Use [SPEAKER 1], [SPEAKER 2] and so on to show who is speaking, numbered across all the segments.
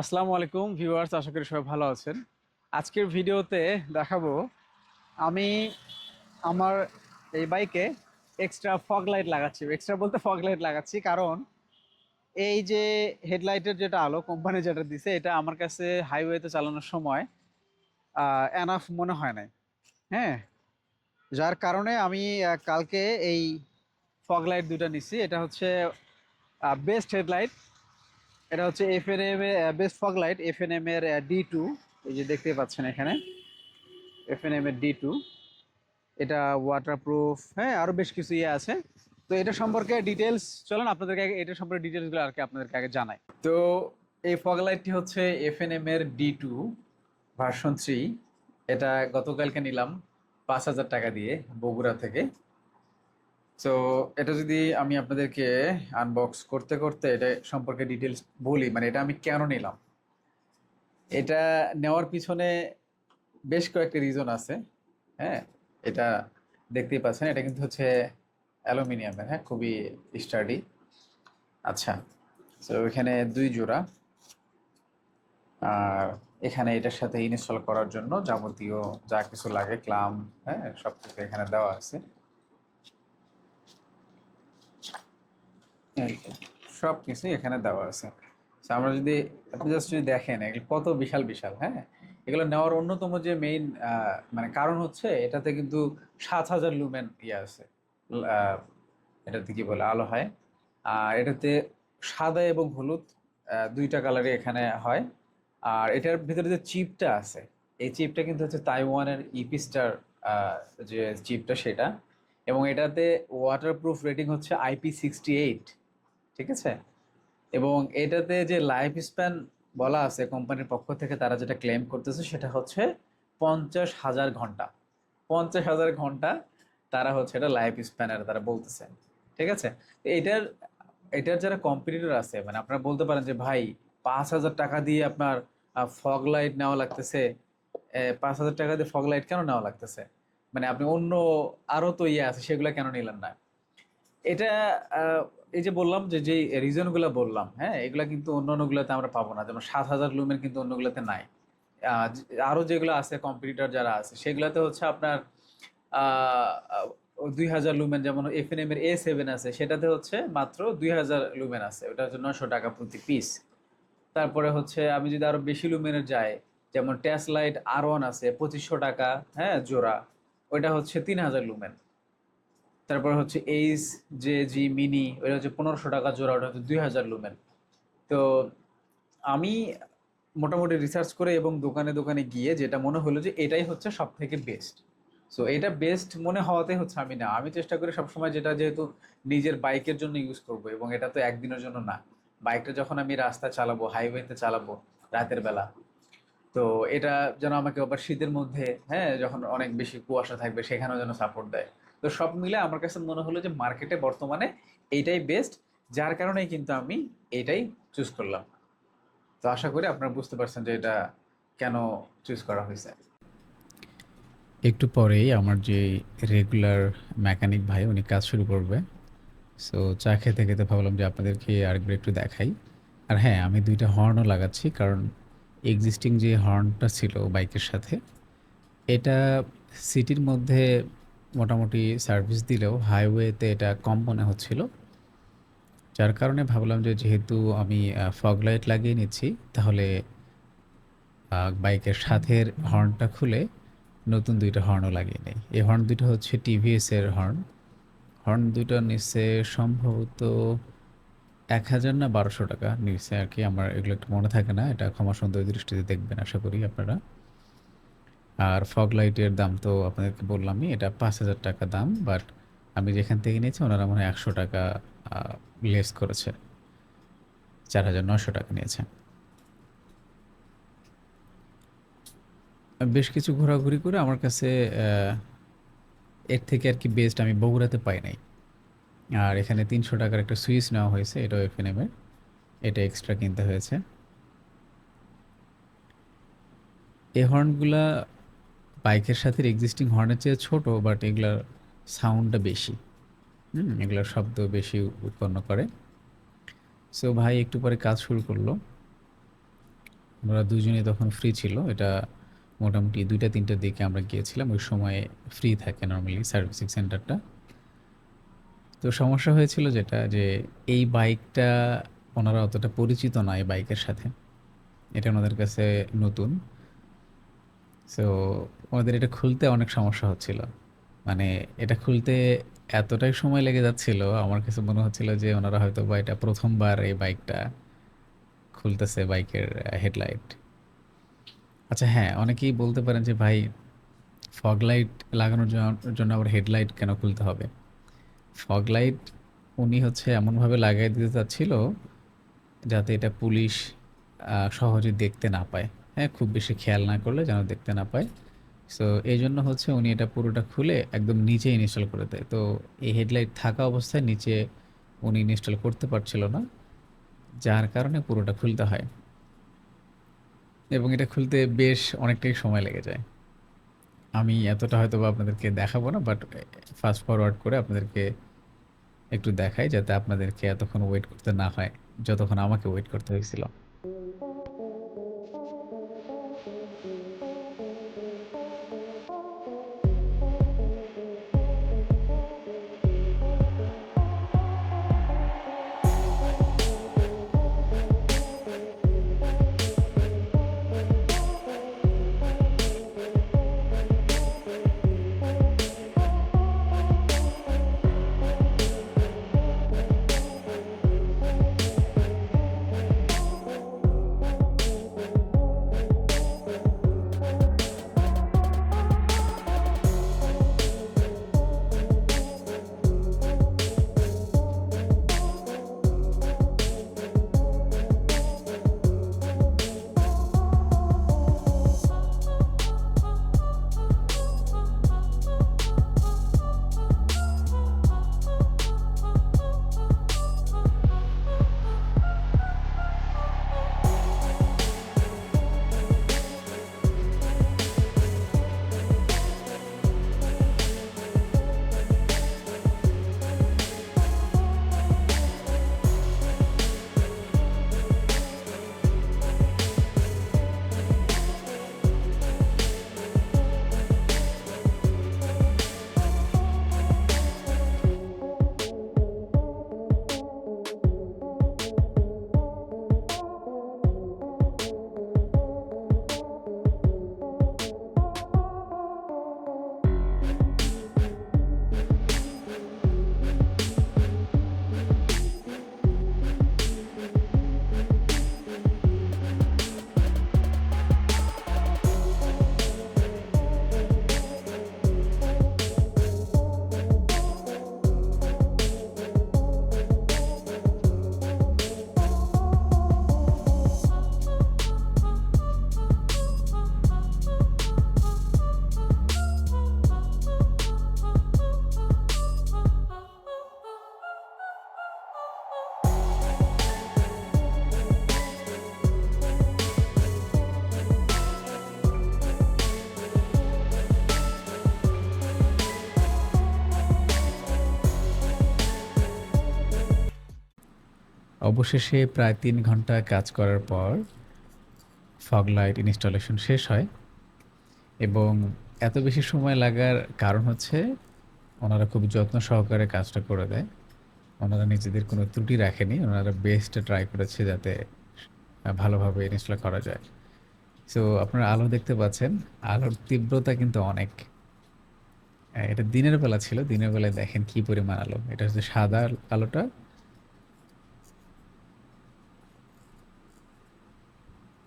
[SPEAKER 1] আসসালামু আলাইকুম, ভিউয়ার্স, আশা করি সবাই ভালো আছেন। আজকের ভিডিওতে দেখাবো, আমি আমার এই বাইকে এক্সট্রা ফগ লাইট লাগাচ্ছি। এক্সট্রা বলতে ফগ লাইট লাগাচ্ছি, কারণ এই যে হেডলাইটের যেটা আলো কোম্পানি যেটা দিছে, এটা আমার কাছে হাইওয়েতে চালানোর সময় এনাফ মনে হয় নাই। হ্যাঁ যার কারণে আমি কালকে এই ফগ লাইট দুটো নিছি। এটা হচ্ছে বেস্ট হেডলাইট এটা হচ্ছে এফ এন এম এর best fog light F N M এর ডি টু এই যে দেখতে পাচ্ছেন এখানে এফ এন এম এর ডি টু এটা ওয়াটারপ্রুফ হ্যাঁ আরও বেশ কিছু ইয়ে আছে। তো এটা সম্পর্কে ডিটেলস চলেন আপনাদেরকে আগে, এটা সম্পর্কে ডিটেলসগুলো আর কি আপনাদেরকে আগে জানাই। তো এই ফগ লাইটটি হচ্ছে এফ এন এম এর ডি টু ভার্সন থ্রি এটা গতকালকে নিলাম পাঁচ হাজার টাকা দিয়ে বগুড়া থেকে। তো এটা যদি আমি আপনাদেরকে আনবক্স করতে করতে এটা সম্পর্কে ডিটেলস বলি মানে এটা আমি কেন নিলাম? এটা নেওয়ার পিছনে বেশ কয়েকটা রিজন আছে হ্যাঁ? এটা দেখতেই পাচ্ছেন, এটা কিন্তু হচ্ছে অ্যালুমিনিয়ামের হ্যাঁ? খুবই স্টাডি আচ্ছা তো এখানে দুই জোড়া। আর এখানে এটার সাথে ইনস্টল করার জন্য যাবতীয় যা কিছু লাগে, ক্লাম হ্যাঁ? সব কিছু এখানে দেওয়া আছে এই তো, সব কিছুই এখানে দেওয়া আছে। আমরা যদি, আপনি জাস্ট যদি দেখেন কত বিশাল বিশাল হ্যাঁ? এগুলো নেওয়ার অন্যতম যে মেইন মানে কারণ হচ্ছে, এটাতে কিন্তু সাত হাজার লুমেন ইয়ে আছে। এটাতে কি বলে, আলো হয়। আর এটাতে সাদা এবং হলুদ দুইটা কালারই এখানে হয়। আর এটার ভিতরে যে চিপটা আছে, এই চিপটা কিন্তু হচ্ছে তাইওয়ানের ইপিস্টার যে চিপটা সেটা। এবং এটাতে ওয়াটারপ্রুফ রেটিং হচ্ছে আইপি সিক্সটি এইট ঠিক আছে? এবং এটাতে যে লাইফ স্প্যান বলা আছে কোম্পানির পক্ষ থেকে তারা যেটা ক্লেম করতেছে সেটা হচ্ছে পঞ্চাশ হাজার ঘণ্টা। পঞ্চাশ হাজার ঘণ্টা তারা হচ্ছে এটা লাইফ স্প্যানের তারা বলতেছে। ঠিক আছে? এটার এটার যারা কম্পিটিটর আছে মানে আপনারা বলতে পারেন যে, ভাই, পাঁচ হাজার টাকা দিয়ে আপনার ফগ লাইট নেওয়া লাগতেছে। পাঁচ হাজার টাকা দিয়ে ফগ লাইট কেন নেওয়া লাগতেছে? মানে আপনি অন্য আরও তো ইয়ে আছে, সেগুলো কেন নিলেন না? এটা এই যে বললাম যে যে রিজনগুলো বললাম হ্যাঁ এগুলা কিন্তু অন্য অন্যগুলোতে আমরা পাবো না। যেমন সাত হাজার লুমেন কিন্তু অন্যগুলোতে নাই। আহ, যে- আরও যেগুলো আছে কম্পিটিটর যারা আছে সেগুলোতে হচ্ছে আপনার দুই হাজার লুমেন যেমন এফ এন এম এর এ সেভেন আছে সেটাতে হচ্ছে মাত্র দুই হাজার লুমেন আছে। ওটা হচ্ছে নশো টাকা প্রতি পিস তারপরে হচ্ছে আমি যদি আরও বেশি লুমেনের যাই যেমন ট্যাস লাইট আর ওয়ান আছে পঁচিশশো টাকা হ্যাঁ জোড়া। ওইটা হচ্ছে তিন হাজার লুমেন তারপর হচ্ছে এইচ জে জি মিনি ওইটা হচ্ছে পনেরোশো টাকা জোড়া, ওটা হচ্ছে দুই হাজার লুমেন তো আমি মোটামুটি রিসার্চ করে এবং দোকানে দোকানে গিয়ে যেটা মনে হলো যে এটাই হচ্ছে সব থেকে বেস্ট সো এটা বেস্ট মনে হওয়াতে হচ্ছে আমি না। আমি চেষ্টা করি সবসময় যেটা যেহেতু নিজের বাইকের জন্য ইউজ করব, এবং এটা তো একদিনের জন্য না। বাইকটা যখন আমি রাস্তা চালাবো হাইওয়েতে চালাবো রাতের বেলা, তো এটা যেন আমাকে আবার শীতের মধ্যে হ্যাঁ যখন অনেক বেশি কুয়াশা থাকবে, সেখানেও যেন সাপোর্ট দেয়। তো সব মিলে আমার কাছে মনে হলো যে মার্কেটে বর্তমানে এইটাই বেস্ট যার কারণেই কিন্তু আমি এটাই চুজ করলাম। তো আশা করি আপনারা বুঝতে পারছেন যে এটা কেন চুজ করা হয়েছে।
[SPEAKER 2] একটু পরেই আমার যে রেগুলার মেকানিক ভাই, উনি কাজ শুরু করবে। সো চা খেতে খেতে ভাবলাম যে আপনাদেরকে আরেকবার একটু দেখাই। আর হ্যাঁ আমি দুইটা হর্নও লাগাচ্ছি, কারণ এক্সিস্টিং যে হর্নটা ছিল বাইকের সাথে, এটা সিটির মধ্যে মোটামুটি সার্ভিস দিলেও হাইওয়েতে এটা কম মনে হচ্ছিল। যার কারণে ভাবলাম যে যেহেতু আমি ফগ লাইট লাগিয়ে নিচ্ছি, তাহলে বাইকের সাথের হর্নটা খুলে নতুন দুইটা হর্নও লাগিয়ে নেই। এই হর্ন দুটো হচ্ছে টিভিএসের হর্ন হর্ন দুটো নিচ্ছে সম্ভবত এক হাজার না বারোশো টাকা নিচ্ছে আর কি, আমার এগুলো একটু মনে থাকে না, এটা ক্ষমা সুন্দর দৃষ্টিতে দেখবেন, আশা করি আপনারা। আর ফগ লাইটের দাম তো আপনাদেরকে বললামই, এটা পাঁচ হাজার টাকা দাম বাট আমি যেখান থেকে নিয়েছি ওনারা মনে হয় একশো টাকা লেস করেছে। চার হাজার নশো টাকা নিয়েছে। বেশ কিছু ঘোরাঘুরি করে আমার কাছে এর থেকে আর কি বেস্ট আমি বগুড়াতে পাই নাই। আর এখানে তিনশো টাকার একটা সুইচ নেওয়া হয়েছে, এটা এটাও এফএনএমের এটা এক্সট্রা কিনতে হয়েছে। এই হর্নগুলা বাইকের সাথে এক্সিস্টিং হর্নের চেয়ে ছোটো বাট এগুলার সাউন্ডটা বেশি। হুম, এগুলোর শব্দ বেশি উৎপন্ন করে। সো ভাই একটু পরে কাজ শুরু করল। আমরা দুজনেই তখন ফ্রি ছিল। এটা মোটামুটি দুইটা তিনটার দিকে আমরা গিয়েছিলাম। ওই সময় ফ্রি থাকে নর্মালি সার্ভিসিং সেন্টারটা তো সমস্যা হয়েছিল যেটা, যে এই বাইকটা ওনারা অতটা পরিচিত না, এই বাইকের সাথে। এটা ওনাদের কাছে নতুন। সো ওনাদের এটা খুলতে অনেক সমস্যা হচ্ছিল। মানে এটা খুলতে এতটাই সময় লেগে যাচ্ছিল, আমার কাছে মনে হচ্ছিল যে ওনারা হয়তো বা এটা প্রথমবার এই বাইকটা খুলতেছে, বাইকের হেডলাইট। আচ্ছা হ্যাঁ অনেকেই বলতে পারেন যে, ভাই, ফগ লাইট লাগানোর জন্য আবার হেডলাইট কেন খুলতে হবে? ফগ লাইট উনি হচ্ছে এমনভাবে লাগাই দিতে চাচ্ছিল, যাতে এটা পুলিশ সহজে দেখতে না পায়। হ্যাঁ খুব বেশি খেয়াল না করলে যেন দেখতে না পায়। সো এই জন্য হচ্ছে উনি এটা পুরোটা খুলে একদম নিচে ইনস্টল করে দেয়। তো এই হেডলাইট থাকা অবস্থায় নিচে উনি ইনস্টল করতে পারছিল না, যার কারণে পুরোটা খুলতে হয়। এবং এটা খুলতে বেশ অনেকটাই সময় লেগে যায়। আমি এতটা হয়তো আপনাদেরকে দেখাবো না বাট ফাস্ট ফরওয়ার্ড করে আপনাদেরকে একটু দেখাই যাতে আপনাদেরকে এতক্ষণ ওয়েট করতে না হয়, যতক্ষণ আমাকে ওয়েট করতে হয়েছিল। অবশেষে প্রায় তিন ঘণ্টা কাজ করার পর ফগ লাইট ইনস্টলেশন শেষ হয় এবং এত বেশি সময় লাগার কারণ হচ্ছে ওনারা খুব যত্ন সহকারে কাজটা করে দেয়। ওনারা নিজেদের কোনো ত্রুটি রাখেনি, ওনারা বেস্টটা ট্রাই করেছে যাতে ভালোভাবে ইনস্টল করা যায়। সো আপনারা আলো দেখতে পাচ্ছেন, আলোর তীব্রতা কিন্তু অনেক। এটা দিনের বেলা ছিল, দিনের বেলায় দেখেন কি পরিমাণ আলো। এটা হচ্ছে সাদা আলোটা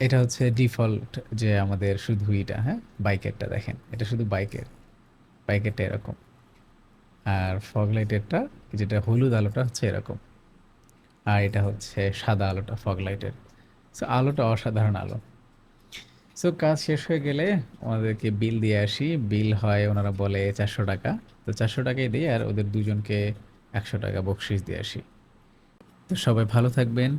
[SPEAKER 2] এটা হচ্ছে ডিফল্ট যে আমাদের শুধু এটা হ্যাঁ? বাইকেরটা দেখেন, এটা শুধু বাইকের, বাইকেরটা এরকম। আর ফগ লাইটেরটা, যেটা হলুদ আলোটা হচ্ছে এরকম। আর এটা হচ্ছে সাদা আলোটা, ফগ লাইটের। সো আলোটা অসাধারণ আলো। সো কাজ শেষ হয়ে গেলে ওনাদেরকে বিল দিয়ে আসি। বিল হয়, ওনারা বলে চারশো টাকা। তো চারশো টাকাই দিই, আর ওদের দুজনকে একশো টাকা বকশিস দিয়ে আসি। তো সবাই ভালো থাকবেন।